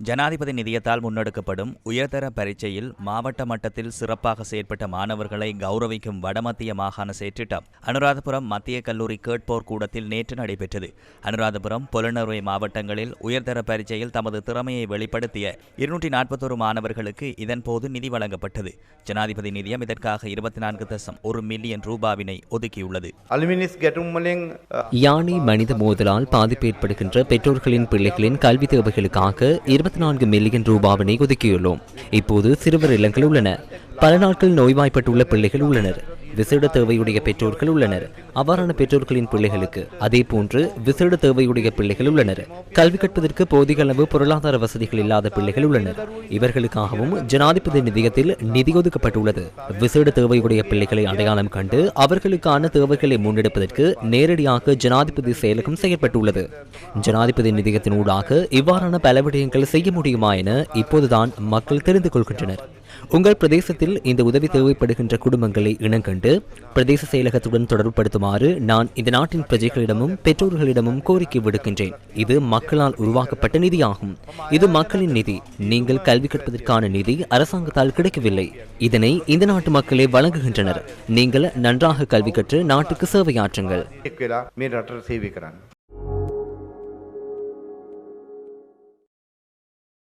ஜனாதிபதி நிதியத்தால் முன்னெடுக்கப்படும் உயர்தர பரீட்சையில் மாவட்ட மட்டத்தில் சிறப்பாக செயற்பட்ட மாணவர்களை கௌரவிக்கும் வடமத்திய மாகாண செயற்றிட்டம் அனுராதபுரம் மத்திய கல்லூரி கேட்போர் கூடத்தில் நேற்று நடைபெற்றது. அனுராதபுரம் புலனறுவை மாவட்டங்களில் உயர்தர பரீட்சையில் தமது திறமையை வெளிப்படுத்திய இருநூற்றி நாற்பத்தோரு மாணவர்களுக்கு இதன்போது நிதி வழங்கப்பட்டது. ஜனாதிபதி நிதியம் இதற்காக இருபத்தி நான்கு தசம் ஒரு மில்லியன் ரூபாவினை ஒதுக்கியுள்ளது. யானை மனித மோதலால் பாதிப்பு ஏற்படுகின்ற பெற்றோர்களின் பிள்ளைகளின் கல்வி தேவைகளுக்காக இருபத்தி நான்கு மில்லியன் ரூபாவினை ஒதுக்கியுள்ளோம் இப்போது சிறுவர் இல்லங்கள் உள்ளன. பல நாட்கள் நோய்வாய்ப்பட்டுள்ள பிள்ளைகள் உள்ளனர். விசேட தேவையுடைய பெற்றோர்கள் உள்ளனர். அவ்வாறான பெற்றோர்களின் பிள்ளைகளுக்கு அதே போன்று விசேட தேவையுடைய பிள்ளைகள் உள்ளனர். கல்வி கற்பதற்கு போதிய அளவு பொருளாதார வசதிகள் இல்லாத பிள்ளைகள் உள்ளனர். இவர்களுக்காகவும் ஜனாதிபதி நிதியத்தில் நிதி ஒதுக்கப்பட்டுள்ளது. விசேட தேவையுடைய பிள்ளைகளை அடையாளம் கண்டு அவர்களுக்கான தேவைகளை முன்னெடுப்பதற்கு நேரடியாக ஜனாதிபதி செயலகம் செயற்பட்டுள்ளது. ஜனாதிபதி நிதியத்தின் ஊடாக இவ்வாறான பல விடயங்கள் செய்ய முடியுமா என இப்போதுதான் மக்கள் தெரிந்து கொள்கின்றனர். உங்கள் பிரதேசத்தில் இந்த உதவி தேவைப்படுகின்ற குடும்பங்களை இனங்கண்டு பிரதேச செயலகத்துடன் தொடர்புபடுத்துமாறு நான் இந்த நாட்டின் பிரஜைகளிடமும் பெற்றோர்களிடமும் கோரிக்கை விடுக்கின்றேன். இது மக்களால் உருவாக்கப்பட்ட நிதியாகும். இது மக்களின் நிதி. நீங்கள் கல்வி கற்பதற்கான நிதி அரசாங்கத்தால் கிடைக்கவில்லை. இதனை இந்த நாட்டு மக்களே வழங்குகின்றனர். நீங்கள் நன்றாக கல்வி கற்று நாட்டுக்கு சேவையாற்றுங்கள்.